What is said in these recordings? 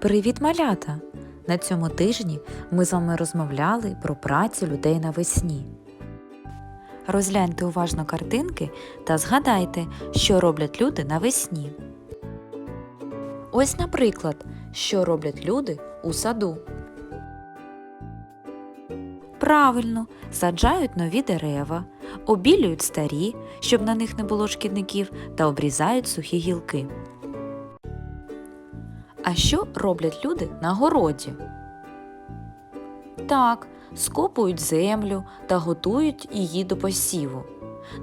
Привіт, малята! На цьому тижні ми з вами розмовляли про працю людей навесні. Розгляньте уважно картинки та згадайте, що роблять люди навесні. Ось, наприклад, що роблять люди у саду. Правильно, саджають нові дерева, обілюють старі, щоб на них не було шкідників, та обрізають сухі гілки. А що роблять люди на городі? Так, скопують землю та готують її до посіву.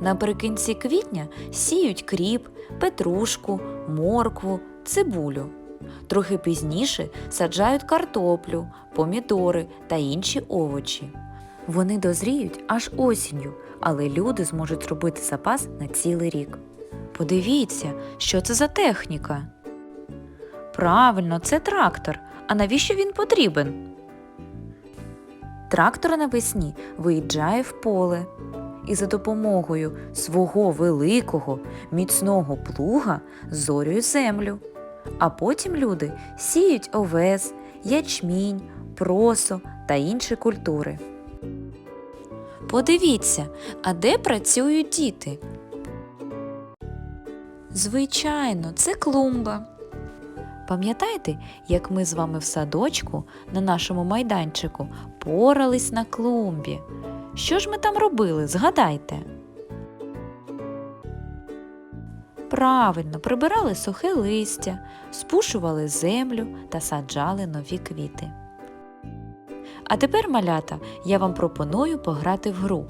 Наприкінці квітня сіють кріп, петрушку, моркву, цибулю. Трохи пізніше саджають картоплю, помідори та інші овочі. Вони дозріють аж осінню, але люди зможуть зробити запас на цілий рік. Подивіться, що це за техніка. Правильно, це трактор. А навіщо він потрібен? Трактор навесні виїжджає в поле і за допомогою свого великого міцного плуга зорює землю. А потім люди сіють овес, ячмінь, просо та інші культури. Подивіться, а де працюють діти? Звичайно, це клумба. Пам'ятаєте, як ми з вами в садочку на нашому майданчику порались на клумбі? Що ж ми там робили? Згадайте. Правильно, прибирали сухе листя, спушували землю та саджали нові квіти. А тепер, малята, я вам пропоную пограти в гру.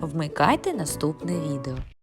Вмикайте наступне відео.